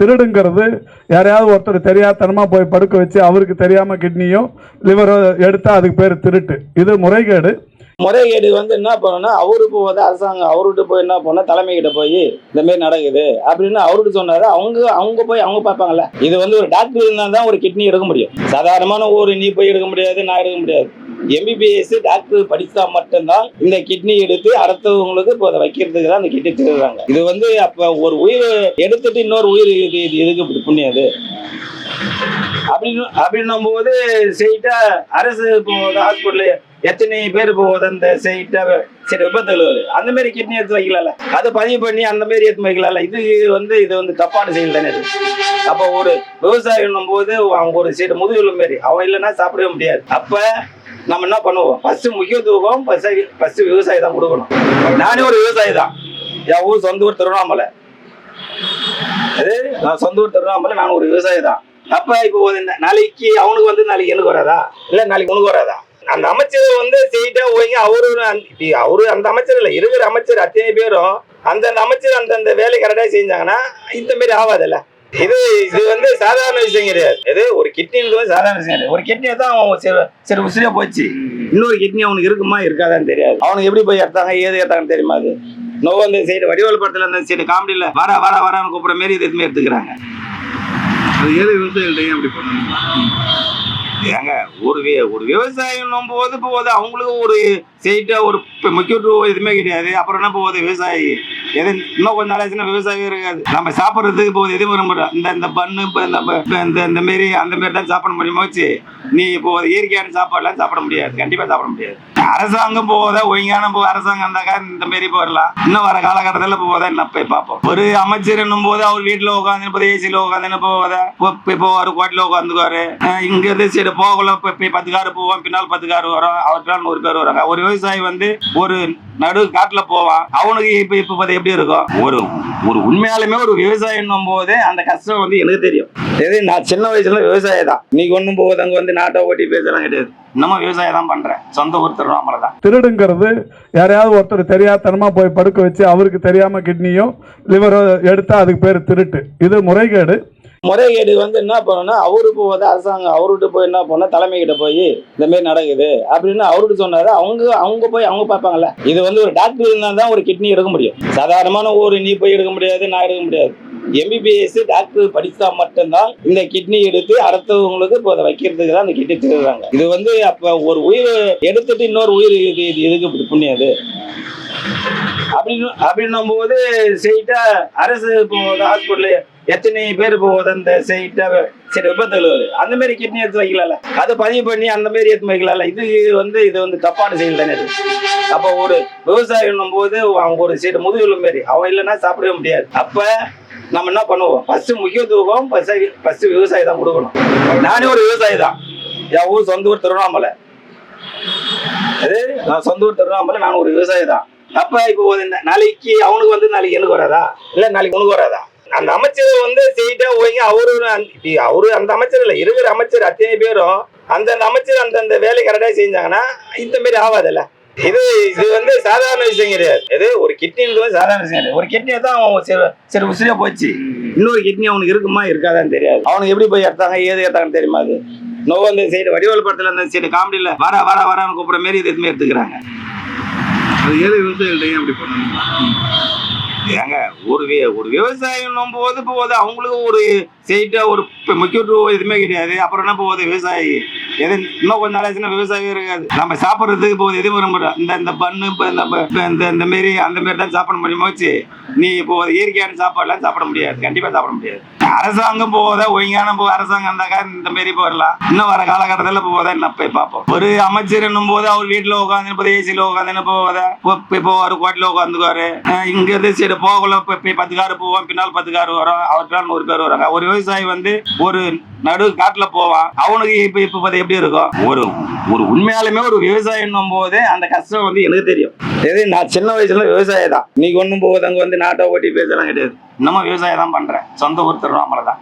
திருடுங்கிறது யாரையாவது ஒருத்தர் தெரியாதனமாக போய் படுக்க வச்சு அவருக்கு தெரியாமல் கிட்னியோ லிவரோ எடுத்தால் அதுக்கு பேர் திருட்டு. இது முறைகேடு. முறைகேடு வந்து என்ன பண்ணணும்னா அவரு போவது அரசாங்கம் அவர்கிட்ட போய் என்ன பண்ணா தலைமைகிட்ட போய் இந்த மாதிரி நடக்குது அப்படின்னு அவர்கிட்ட சொன்னாரு. அவங்க அவங்க போய் அவங்க பார்ப்பாங்கல்ல. இது வந்து ஒரு டாக்டர் இருந்தால் தான் ஒரு கிட்னி எடுக்க முடியும். சாதாரணமான ஒரு நீ போய் எடுக்க முடியாது நான் எடுக்க முடியாது. எம்பிபிஎஸ் டாக்டர் படிச்சா மட்டும்தான் இந்த கிட்னி எடுத்து அடுத்தவங்களுக்கு இப்போ அதை வைக்கிறதுக்கு தான் அந்த கிட்னி திருடுறாங்க இது வந்து அப்ப ஒரு உயிர் எடுத்துட்டு இன்னொரு உயிர் இது இது எதுக்கு இப்படி புண்ணியது அப்படின்னு அப்படின்னும் போது ஸ்ட்ரெயிட்டா அரசு இப்போ ஹாஸ்பிட்டல் எத்தனை பேர் போகுது அந்த ஸ்ட்ரெயிட்டா சரி விபத்துல வருது. அந்த மாதிரி கிட்னி எடுத்து வைக்கலாம்ல. அதை பதிவு பண்ணி அந்த மாதிரி எடுத்து வைக்கலாம்ல. இது வந்து இது வந்து தப்பான செயல் தானே அப்போ ஒரு விவசாயம் போது அவங்க ஒரு சீட்டு முதுகுள்ள மாரி அவன் இல்லைன்னா சாப்பிடவே முடியாது. அப்ப நம்ம என்ன பண்ணுவோம்? ஃபர்ஸ்ட் முக்கியத்துவம் ஃபர்ஸ்ட் ஃபர்ஸ்ட் விவசாயி தான் கொடுக்கணும். நானே ஒரு விவசாயி தான். என் ஊர் சொந்த ஊர் திருவண்ணாமலை. அது நான் சொந்த ஊர் திருவண்ணாமலை நான் ஒரு விவசாயி தான். அப்ப இப்போ நாளைக்கு அவனுக்கு வந்து நாளைக்கு எனக்கு வராதா? இல்ல நாளைக்கு உனக்கு வராதா? அந்த அமைச்சர் வந்து செய்யிட்டா ஓய்ங்க அவரு அவரு அந்த அமைச்சர் இல்ல இருக்கிற அமைச்சர் அத்தனை பேரும் அந்தந்த அமைச்சர் அந்தந்த வேலை கரெக்டா செஞ்சாங்கன்னா இந்த மாதிரி ஆகாதுல்ல. இது இது வந்து சாதாரண விஷயம் கிடையாது. இது ஒரு கிட்னின்றது வந்து சாதாரண விஷயம் கிடையாது. ஒரு கிட்னியை தான் அவன் சரி சரி உசிரியா போச்சு. இன்னொரு கிட்னி அவனுக்கு இருக்குமா இருக்காதான்னு தெரியாது. அவனுக்கு எப்படி போய் எடுத்தாங்க ஏது எடுத்தாங்கன்னு தெரியுமா அது? நோ அந்த சைடு வடிவல் படத்துல அந்த சைடு காமெடியில வர வர வரான்னு கூப்பிடுற மாரி இது எதுவுமே எடுத்துக்கிறாங்க. அது ஏழை விவசாயிகள்ட்ட ஏன் அப்படி பண்ணணும்? ஏங்க ஒரு வி- ஒரு விவசாயம் போது போகுது அவங்களுக்கு ஒரு செய்ட்டா ஒரு முக்கியத்துவம் எதுவுமே கிடையாது. அப்புறம் என்ன போகுது? விவசாயி எது இன்னும் கொஞ்ச நாளாச்சுன்னா விவசாயம் இருக்காது. நம்ம சாப்பிட்றதுக்கு போகுது எதுவும் வர மாட்டோம். இந்த இந்த பண்ணு இப்போ இந்த இந்த இந்த மாரி அந்த மாரி தான் சாப்பிட முடியுமா வச்சு நீ இப்போ இயற்கையான சாப்பாடுலாம் சாப்பிட முடியாது. கண்டிப்பாக சாப்பிட முடியாது. அரசாங்கம் போவதா ஒழுங்கான போ அரசாங்கம் இருந்தாக்கா இந்த மாரி போயிடலாம் இன்னும் வர காலகட்டத்தில் போவதா என்ன போய் பார்ப்போம் ஒரு அமைச்சர் என்னும் போது அவர் வீட்டில் உட்காந்து இப்போ ஏசியில் உட்காந்து போவதா? இப்போ போவார் கோட்டில் உட்காந்துக்குவாரு இங்க இருந்து சரி போகல இப்போ இப்போ பத்து காரு போவோம் பின்னால் பத்து கார் வரும் அவர்கிட்ட நூறு பேர் வராங்க ஒரு விவசாயி வந்து ஒரு நடு காட்டுல போவான். அவனுக்கு இப்ப இப்ப பார்த்து எப்படி இருக்கும்? ஒரு ஒரு உண்மையாலுமே ஒரு விவசாயம் போது அந்த கஷ்டம் வந்து எனக்கு தெரியும். எது நான் சின்ன வயசுல விவசாயி தான். இன்னைக்கு ஒன்றும் போகுது அங்கே வந்து நாட்டை ஓட்டி பேசலாம் கிடையாது. இன்னமும் விவசாயம் தான் பண்றேன். சொந்த ஊர் திருவண்ணாமலை தான் திருடுங்கிறது யாரையாவது ஒருத்தர் தெரியாதனமா போய் படுக்க வச்சு அவருக்கு தெரியாம கிட்னியோ லிவரோ எடுத்தா அதுக்கு பேர் திருட்டு. இது முறைகேடு. முறைகேடு வந்து என்ன பண்ணணும்னா அவரு போவது அரசாங்கம் அவர்கிட்ட போய் என்ன பண்ணா தலைமைகிட்ட போய் இந்த மாதிரி நடக்குது அப்படின்னு அவர்கிட்ட சொன்னாரு. அவங்க அவங்க போய் அவங்க பார்ப்பாங்கல்ல. இது வந்து ஒரு டாக்டர் இருந்தா தான் ஒரு கிட்னி எடுக்க முடியும். சாதாரணமான ஒரு நீ போய் எடுக்க முடியாது நான் எடுக்க முடியாது. எம்பிபிஎஸ் டாக்டர் படிச்சா மட்டும்தான் இந்த கிட்னி எடுத்து அடுத்தவங்களுக்கு இப்போ அதை வைக்கிறதுக்கு தான் அந்த கிட்னி திருடுறாங்க இது வந்து அப்ப ஒரு உயிர் எடுத்துட்டு இன்னொரு உயிர் இது இது எதுக்கு இப்படி புண்ணியது அப்படின்னு அப்படின்னும் போது ஸ்ட்ரெயிட்டா அரசு இப்போ ஹாஸ்பிட்டல் எத்தனை பேர் போகுது அந்த ஸ்ட்ரெயிட்டா சரி விபத்துல வருது. அந்த மாதிரி கிட்னி எடுத்து வைக்கலாம்ல. அதை பதிவு பண்ணி அந்த மாதிரி எடுத்து வைக்கலாம்ல. இது வந்து இது வந்து தப்பான செயல் தானே இது அப்போ ஒரு விவசாயம் போது அவங்க ஒரு சைடு முதுகுல மாரி அவன் இல்லைன்னா சாப்பிடவே முடியாது. அப்போ நம்ம என்ன பண்ணுவோம்? ஃபர்ஸ்ட் முக்கியத்துவம் ஃபர்ஸ்ட் ஃபர்ஸ்ட் விவசாயி தான் கொடுக்கணும். நானே ஒரு விவசாயி தான். என் ஊர் சொந்த ஊர் திருவண்ணாமலை. அது நான் சொந்த ஊர் திருவண்ணாமலை நான் ஒரு விவசாயி தான். அப்ப இப்போ நாளைக்கு அவனுக்கு வந்து நாளைக்கு எனக்கு வராதா? இல்ல நாளைக்கு உனக்கு வராதா? அந்த அமைச்சர் வந்து செய்யிட்டா ஓய்ங்க அவரு அவரு அந்த அமைச்சர் இல்ல இருக்கிற அமைச்சர் அத்தனை பேரும் அந்தந்த அமைச்சர் அந்தந்த வேலை கரெக்டா செஞ்சாங்கன்னா இந்த மாதிரி ஆகாதுல்ல. இது இது வந்து சாதாரண விஷயம் கிடையாது. இது ஒரு கிட்னின்றது வந்து சாதாரண விஷயம் கிடையாது. ஒரு கிட்னியை தான் அவன் சரி சரி உசிரியா போச்சு. இன்னொரு கிட்னி அவனுக்கு இருக்குமா இருக்காதான்னு தெரியாது. அவனுக்கு எப்படி போய் எடுத்தாங்க ஏது எடுத்தாங்கன்னு தெரியுமா அது? நோ அந்த சைடு வடிவல் படத்துல அந்த சைடு காமெடியில் வர வர வரான்னு கூப்பிட்ற மாரி இது எதுவுமே எடுத்துக்கிறாங்க. அது ஏது விவசாயிகள்டையும் அப்படி பண்ணணும்? ஏங்க ஒரு வி- ஒரு விவசாயம் போது போகுது அவங்களுக்கு ஒரு செய்யிட்டா ஒரு முக்கியத்துவம் எதுவுமே கிடையாது. அப்புறம் என்ன போகுது விவசாயி? எது இன்னும் கொஞ்ச நாளாச்சுன்னா விவசாயம் இருக்காது. நம்ம சாப்பிட்றதுக்கு போகுது எதுவும் வர மாட்டோம். இந்த இந்த பண்ணு இப்போ இந்த இந்த இந்த மாரி அந்த மாரி தான் சாப்பிட முடியுமா வச்சு நீ இப்போ இயற்கையான சாப்பாடுலாம் சாப்பிட முடியாது. கண்டிப்பாக சாப்பிட முடியாது. அரசாங்கம் போத ஒழுங்கான போ அரசாங்கம் இருந்தாக்கா இந்த மாரி போயிடலாம் இன்னும் வர காலகட்டத்தில் போவதா? என்ன போய் பார்ப்போம். ஒரு அமைச்சர் என்னும் போது அவர் வீட்டில் உட்காந்து இப்போ ஏசியில் உட்காந்து போவதா போவார்? கோட்டில் உட்காந்துக்குவாரு இங்க இருந்து சரி போகல பத்து காரு போவோம் பின்னால் பத்து கார் வரும் அவர்கிட்ட நூறு பேர் வராங்க ஒரு விவசாயி வந்து ஒரு நடு காட்டுல போவான். அவனுக்கு இப்ப இப்ப பார்த்து எப்படி இருக்கும்? ஒரு ஒரு உண்மையாலுமே ஒரு விவசாயம் போது அந்த கஷ்டம் வந்து எனக்கு தெரியும். எது நான் சின்ன வயசுல விவசாயி தான். இன்னைக்கு ஒண்ணும் போகுது. அங்க வந்து நாட்டை ஓட்டி பேசலாம் கிடையாது. இன்னமும் விவசாயம் தான் பண்ணுறேன் சொந்த ஊர் திருவண்ணாமலை தான்.